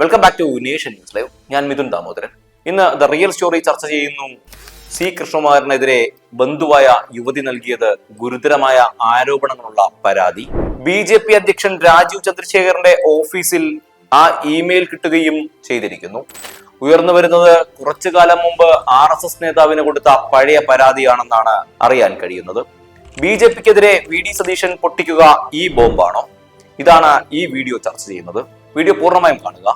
Welcome back to nation news live ഞാൻ മിഥുൻ ദാമോദരൻ. ഇന്ന് the real story ചർച്ച ചെയ്യുന്നു സി കൃഷ്ണകുമാറിനെതിരെ ബന്ധുവായ യുവതി നൽകിയത് ഗുരുതരമായ ആരോപണങ്ങളുള്ള പരാതി. ബി ജെ പി അധ്യക്ഷൻ രാജീവ് ചന്ദ്രശേഖറിന്റെ ഓഫീസിൽ ആ ഇമെയിൽ കിട്ടുകയും ചെയ്തിരിക്കുന്നു. ഉയർന്നു വരുന്നത് കുറച്ചു കാലം മുമ്പ് ആർ എസ് എസ് നേതാവിന് കൊടുത്ത പഴയ പരാതിയാണെന്നാണ് അറിയാൻ കഴിയുന്നത്. ബി ജെ പിക്കെതിരെ വി ഡി സതീശൻ പൊട്ടിക്കുക ഈ ബോംബാണോ? ഇതാണ് ഈ വീഡിയോ ചർച്ച ചെയ്യുന്നത്. വീഡിയോ പൂർണമായും കാണുക.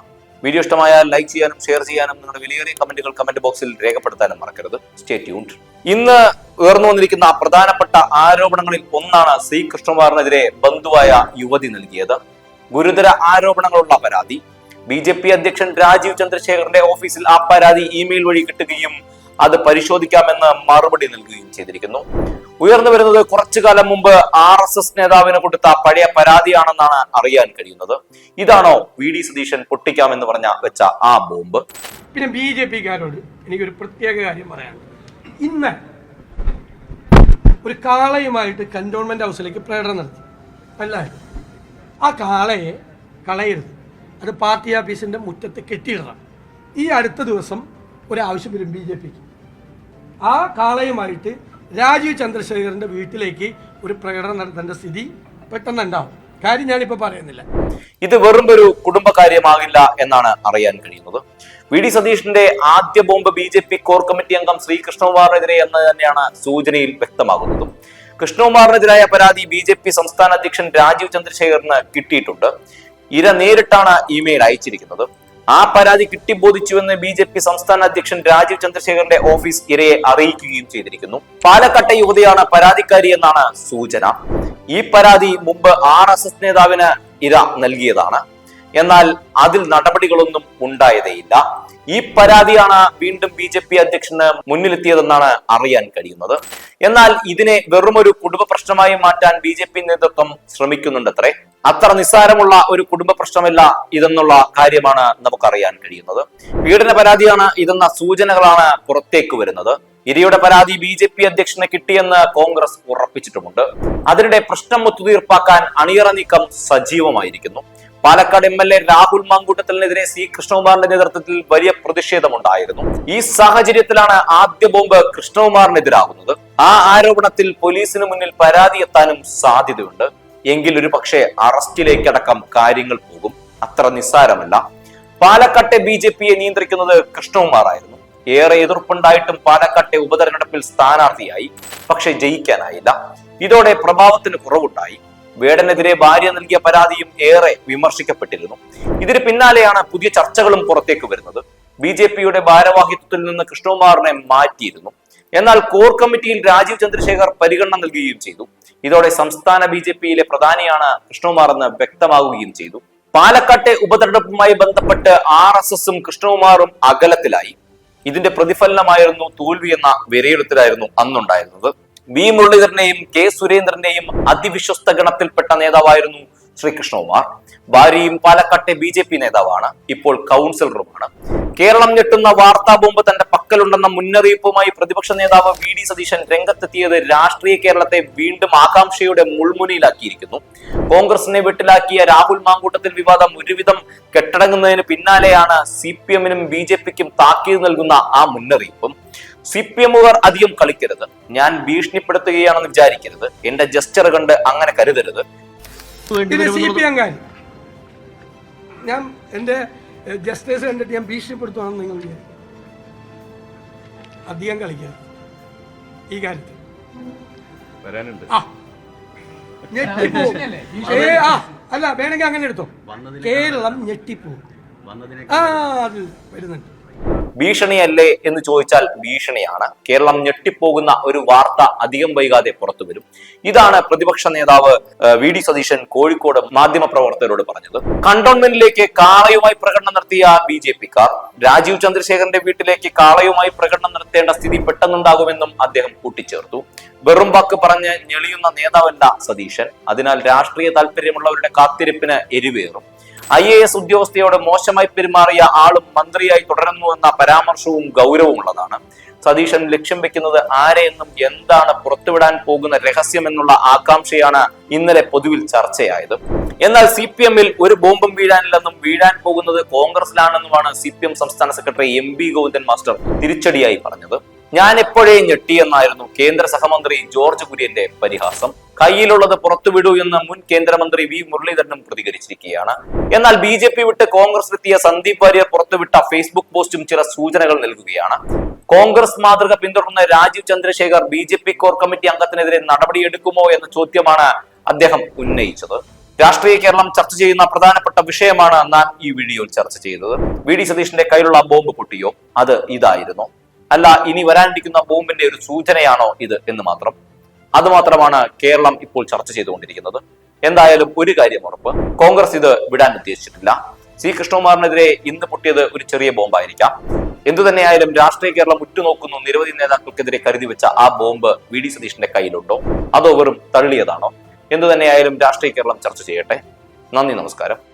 വീഡിയോ ഇഷ്ടമായാൽ ലൈക്ക് ചെയ്യാനും ഷെയർ ചെയ്യാനും നിങ്ങളുടെ വിലയേറിയ കമന്റുകൾ കമന്റ് ബോക്സിൽ രേഖപ്പെടുത്താനും മറക്കരുത്. സ്റ്റേ ട്യൂൺഡ് ഇന്ന് ഉയർന്നു വന്നിരിക്കുന്ന പ്രധാനപ്പെട്ട ആരോപണങ്ങളിൽ ഒന്നാണ് സി ബന്ധുവായ യുവതി നൽകിയത്. ഗുരുതര ആരോപണങ്ങളുള്ള പരാതി. ബി ജെ പി അധ്യക്ഷൻ രാജീവ് ചന്ദ്രശേഖറിന്റെ ഓഫീസിൽ ആ പരാതി ഇമെയിൽ വഴി കിട്ടുകയും അത് പരിശോധിക്കാമെന്ന് മറുപടി നൽകുകയും ചെയ്തിരിക്കുന്നു. ഉയർന്നു വരുന്നത് കുറച്ചു കാലം മുമ്പ് ആർ എസ് എസ് നേതാവിന് കൊടുത്ത പഴയ പരാതിയാണെന്നാണ് അറിയാൻ കഴിയുന്നത്. ഇതാണോ വി ഡി സതീശൻ പൊട്ടിക്കാമെന്ന് പറഞ്ഞ വെച്ച ആ ബോംബ്? പിന്നെ ബി ജെ പിക്കാരോട് എനിക്കൊരു പ്രത്യേക കാര്യം പറയാനുണ്ട്. ഇന്ന് ഒരു കാളയുമായിട്ട് കന്റോൺമെന്റ് ഹൗസിലേക്ക് പ്രകടനം നടത്തി. അല്ല ആ കാളയെ കളയരുത്. അത് പാർട്ടി ഓഫീസിന്റെ മുറ്റത്ത് കെട്ടിയിടണം. ഈ അടുത്ത ദിവസം ഒരാവശ്യം വരും ബി ജെ പിക്ക്. ആ കാളയുമായിട്ട് രാജീവ് ചന്ദ്രശേഖരന്റെ വീട്ടിലേക്ക് ഒരു പ്രകടനം നടത്തേണ്ട സ്ഥിതി പെട്ടെന്നുണ്ടാവും. കാര്യം ഞാനിപ്പോൾ പറയുന്നില്ല. ഇത് വെറും ഒരു കുടുംബകാര്യമാകില്ല എന്നാണ് അറിയാൻ കഴിയുന്നത്. വി ഡി സതീഷിന്റെ ആദ്യ bomb B J P core committee അംഗം ശ്രീ കൃഷ്ണകുമാറിനെതിരെ എന്ന് തന്നെയാണ് സൂചനയിൽ വ്യക്തമാകുന്നതും. കൃഷ്ണകുമാറിനെതിരായ പരാതി ബി ജെ പി സംസ്ഥാന അധ്യക്ഷൻ രാജീവ് ചന്ദ്രശേഖറിന് കിട്ടിയിട്ടുണ്ട്. ഇര നേരിട്ടാണ് ഇമെയിൽ അയച്ചിരിക്കുന്നത്. ആ പരാതി കിട്ടിബോധിച്ചുവെന്ന് ബി ജെ പി സംസ്ഥാന അധ്യക്ഷൻ രാജീവ് ചന്ദ്രശേഖരന്റെ ഓഫീസ് ഇരയെ അറിയിക്കുകയും ചെയ്തിരിക്കുന്നു. പാലക്കാട്ടെ യുവതിയാണ് പരാതിക്കാരി എന്നാണ് സൂചന. ഈ പരാതി മുമ്പ് ആർ എസ് എസ് നേതാവിന് ഇര നൽകിയതാണ്. എന്നാൽ അതിൽ നടപടികളൊന്നും ഉണ്ടായതേയില്ല. ഈ പരാതിയാണ് വീണ്ടും ബി ജെ പി അധ്യക്ഷന് മുന്നിലെത്തിയതെന്നാണ് അറിയാൻ കഴിയുന്നത്. എന്നാൽ ഇതിനെ വെറുമൊരു കുടുംബ പ്രശ്നമായി മാറ്റാൻ ബി ജെ പി നേതൃത്വം ശ്രമിക്കുന്നുണ്ടത്രേ. അത്ര നിസ്സാരമുള്ള ഒരു കുടുംബ പ്രശ്നമല്ല ഇതെന്നുള്ള കാര്യമാണ് നമുക്കറിയാൻ കഴിയുന്നത്. പീഡന പരാതിയാണ് ഇതെന്ന സൂചനകളാണ് പുറത്തേക്ക് വരുന്നത്. ഇരയുടെ പരാതി ബി ജെ പി അധ്യക്ഷന് കിട്ടിയെന്ന് കോൺഗ്രസ് ഉറപ്പിച്ചിട്ടുമുണ്ട്. അതിനിടെ പ്രശ്നം ഒത്തുതീർപ്പാക്കാൻ അണിയറ നീക്കം സജീവമായിരിക്കുന്നു. Palakkad M L A Rahul മാങ്കൂട്ടത്തിനെതിരെ C കൃഷ്ണകുമാറിന്റെ നേതൃത്വത്തിൽ വലിയ പ്രതിഷേധമുണ്ടായിരുന്നു. ഈ സാഹചര്യത്തിലാണ് ആദ്യ ബോംബ് കൃഷ്ണകുമാറിനെതിരാകുന്നത്. ആ ആരോപണത്തിൽ പോലീസിന് മുന്നിൽ പരാതി എത്താനും സാധ്യതയുണ്ട്. എങ്കിൽ ഒരു പക്ഷേ അറസ്റ്റിലേക്കടക്കം കാര്യങ്ങൾ പോകും. അത്ര നിസ്സാരമല്ല. പാലക്കാട്ടെ ബി ജെ പിയെ നിയന്ത്രിക്കുന്നത് കൃഷ്ണകുമാറായിരുന്നു. ഏറെ എതിർപ്പുണ്ടായിട്ടും പാലക്കാട്ടെ ഉപതെരഞ്ഞെടുപ്പിൽ സ്ഥാനാർത്ഥിയായി. പക്ഷെ ജയിക്കാനായില്ല. ഇതോടെ പ്രഭാവത്തിന് കുറവുണ്ടായി. വേടനെതിരെ ഭാര്യ നൽകിയ പരാതിയും ഏറെ വിമർശിക്കപ്പെട്ടിരുന്നു. ഇതിന് പിന്നാലെയാണ് പുതിയ ചർച്ചകളും പുറത്തേക്ക് വരുന്നത്. ബി ജെ പിയുടെ ഭാരവാഹിത്വത്തിൽ നിന്ന് കൃഷ്ണകുമാറിനെ മാറ്റിയിരുന്നു. എന്നാൽ കോർ കമ്മിറ്റിയിൽ രാജീവ് ചന്ദ്രശേഖർ പരിഗണന നൽകുകയും ചെയ്തു. ഇതോടെ സംസ്ഥാന ബി ജെ പിയിലെ പ്രധാനിയാണ് കൃഷ്ണകുമാർ എന്ന് വ്യക്തമാവുകയും ചെയ്തു. പാലക്കാട്ടെ ഉപതെരഞ്ഞെടുപ്പുമായി ബന്ധപ്പെട്ട് ആർ എസ് എസും കൃഷ്ണകുമാറും അകലത്തിലായി. ഇതിന്റെ പ്രതിഫലനമായിരുന്നു തോൽവി എന്ന വിലയിരുത്തലായിരുന്നു അന്നുണ്ടായിരുന്നത്. വി മുരളീധരനെയും കെ സുരേന്ദ്രന്റെയും അതിവിശ്വസ്ത ഗണത്തിൽപ്പെട്ട നേതാവായിരുന്നു ശ്രീകൃഷ്ണകുമാർ ഭാര്യയും പാലക്കാട്ടെ ബി ജെ പി നേതാവാണ്. ഇപ്പോൾ കൗൺസിലറുമാണ്. കേരളം ഞെട്ടുന്ന വാർത്താ ബോംബ് തന്റെ പക്കലുണ്ടെന്ന മുന്നറിയിപ്പുമായി പ്രതിപക്ഷ നേതാവ് വി ഡി സതീശൻ രംഗത്തെത്തിയത് രാഷ്ട്രീയ കേരളത്തെ വീണ്ടും ആകാംക്ഷയുടെ മുൾമുനയിലാക്കിയിരിക്കുന്നു. കോൺഗ്രസിനെ വെട്ടിലാക്കിയ രാഹുൽ മാങ്കൂട്ടത്തിൽ വിവാദം ഒരുവിധം കെട്ടടങ്ങുന്നതിന് പിന്നാലെയാണ് സി പി എമ്മിനും ബി ജെ പിക്കും താക്കീത് നൽകുന്ന ആ മുന്നറിയിപ്പും. സി പി എമ്മുകാർ അധികം കളിക്കരുത്. ഞാൻ ഭീഷണിപ്പെടുത്തുകയാണെന്ന് വിചാരിക്കരുത്. എന്റെ ജസ്റ്റർ കണ്ട് അങ്ങനെ കരുതരുത്. ഞാൻ എന്റെ ജസ്റ്റേഴ്സ് കണ്ടിട്ട് ഞാൻ ഭീഷണിപ്പെടുത്തുവാണെന്ന് നിങ്ങൾ അധികം കളിക്കരുത്. ഈ കാര്യത്തിൽ. വരാനുണ്ട്. ആ. ഞെട്ടിപ്പോവും അല്ല വേണമെങ്കിൽ അങ്ങനെ എടുത്തോ. കേരളം ഞെട്ടിപ്പോവും വന്നതിനെ ആ അത് വരുന്നുണ്ട്. ഭീഷണിയല്ലേ എന്ന് ചോദിച്ചാൽ ഭീഷണിയാണ്. കേരളം ഞെട്ടിപ്പോകുന്ന ഒരു വാർത്ത അധികം വൈകാതെ പുറത്തു വരും. ഇതാണ് പ്രതിപക്ഷ നേതാവ് വി ഡി സതീശൻ കോഴിക്കോട് മാധ്യമപ്രവർത്തകരോട് പറഞ്ഞത്. കണ്ടോൺമെന്റിലേക്ക് കാളയുമായി പ്രകടനം നടത്തിയ ബി ജെ പിക്കാർ രാജീവ് ചന്ദ്രശേഖരന്റെ വീട്ടിലേക്ക് കാളയുമായി പ്രകടനം നടത്തേണ്ട സ്ഥിതി പെട്ടെന്നുണ്ടാകുമെന്നും അദ്ദേഹം കൂട്ടിച്ചേർത്തു. വെറും വാക്ക് പറഞ്ഞ് ഞെളിയുന്ന നേതാവല്ല സതീശൻ. അതിനാൽ രാഷ്ട്രീയ താല്പര്യമുള്ളവരുടെ കാത്തിരിപ്പിന് എരിവേറും. ഐ എ എസ് ഉദ്യോഗസ്ഥയോട് മോശമായി പെരുമാറിയ ആളും മന്ത്രിയായി തുടരുന്നുവെന്ന പരാമർശവും ഗൗരവമുള്ളതാണ്. സതീശൻ ലക്ഷ്യം വെക്കുന്നത് ആരെയെന്നും എന്താണ് പുറത്തുവിടാൻ പോകുന്ന രഹസ്യം എന്നുള്ള ആകാംക്ഷയാണ് ഇന്നലെ പൊതുവിൽ ചർച്ചയായത്. എന്നാൽ സി പി എമ്മിൽ ഒരു ബോംബും വീഴാനില്ലെന്നും വീഴാൻ പോകുന്നത് കോൺഗ്രസിലാണെന്നുമാണ് സി പി എം സംസ്ഥാന secretary M B Govindan master തിരിച്ചടിയായി പറഞ്ഞത്. ഞാൻ എപ്പോഴേ ഞെട്ടിയെന്നായിരുന്നു കേന്ദ്ര സഹമന്ത്രി ജോർജ് കുര്യന്റെ പരിഹാസം. കയ്യിലുള്ളത് പുറത്തുവിടൂ എന്ന് മുൻ കേന്ദ്രമന്ത്രി വി മുരളീധരനും പ്രതികരിച്ചിരിക്കുകയാണ്. എന്നാൽ ബി ജെ പി വിട്ട് കോൺഗ്രസിലെത്തിയ സന്ദീപ് വാര്യർ പുറത്തുവിട്ട ഫേസ്ബുക്ക് പോസ്റ്റും ചില സൂചനകൾ നൽകുകയാണ്. കോൺഗ്രസ് മാതൃക പിന്തുടർന്ന Rajeev Chandrasekhar B J P core committee അംഗത്തിനെതിരെ നടപടിയെടുക്കുമോ എന്ന ചോദ്യമാണ് അദ്ദേഹം ഉന്നയിച്ചത്. രാഷ്ട്രീയ കേരളം ചർച്ച ചെയ്യുന്ന പ്രധാനപ്പെട്ട വിഷയമാണ് നാം ഈ വീഡിയോയിൽ ചർച്ച ചെയ്തത്. വി ഡി സതീഷിന്റെ കയ്യിലുള്ള ബോംബ് പൊട്ടിയോ? അത് ഇതായിരുന്നു. അല്ല ഇനി വരാനിരിക്കുന്ന ബോംബിന്റെ ഒരു സൂചനയാണോ ഇത് എന്ന് മാത്രം. അതുമാത്രമാണ് കേരളം ഇപ്പോൾ ചർച്ച ചെയ്തുകൊണ്ടിരിക്കുന്നത്. എന്തായാലും ഒരു കാര്യം ഉറപ്പ്. കോൺഗ്രസ് ഇത് വിടാൻ ഉദ്ദേശിച്ചിട്ടില്ല. സി കൃഷ്ണകുമാറിനെതിരെ ഇന്ന് പൊട്ടിയത് ഒരു ചെറിയ ബോംബായിരിക്കാം. എന്തു തന്നെയായാലും രാഷ്ട്രീയ കേരളം ഉറ്റുനോക്കുന്നു നിരവധി നേതാക്കൾക്കെതിരെ കരുതി വെച്ച ആ ബോംബ് വി ഡി സതീഷിന്റെ കയ്യിലുണ്ടോ? അതോ വെറും തള്ളിയതാണോ? എന്തു തന്നെയായാലും രാഷ്ട്രീയ കേരളം ചർച്ച ചെയ്യട്ടെ. നന്ദി നമസ്കാരം.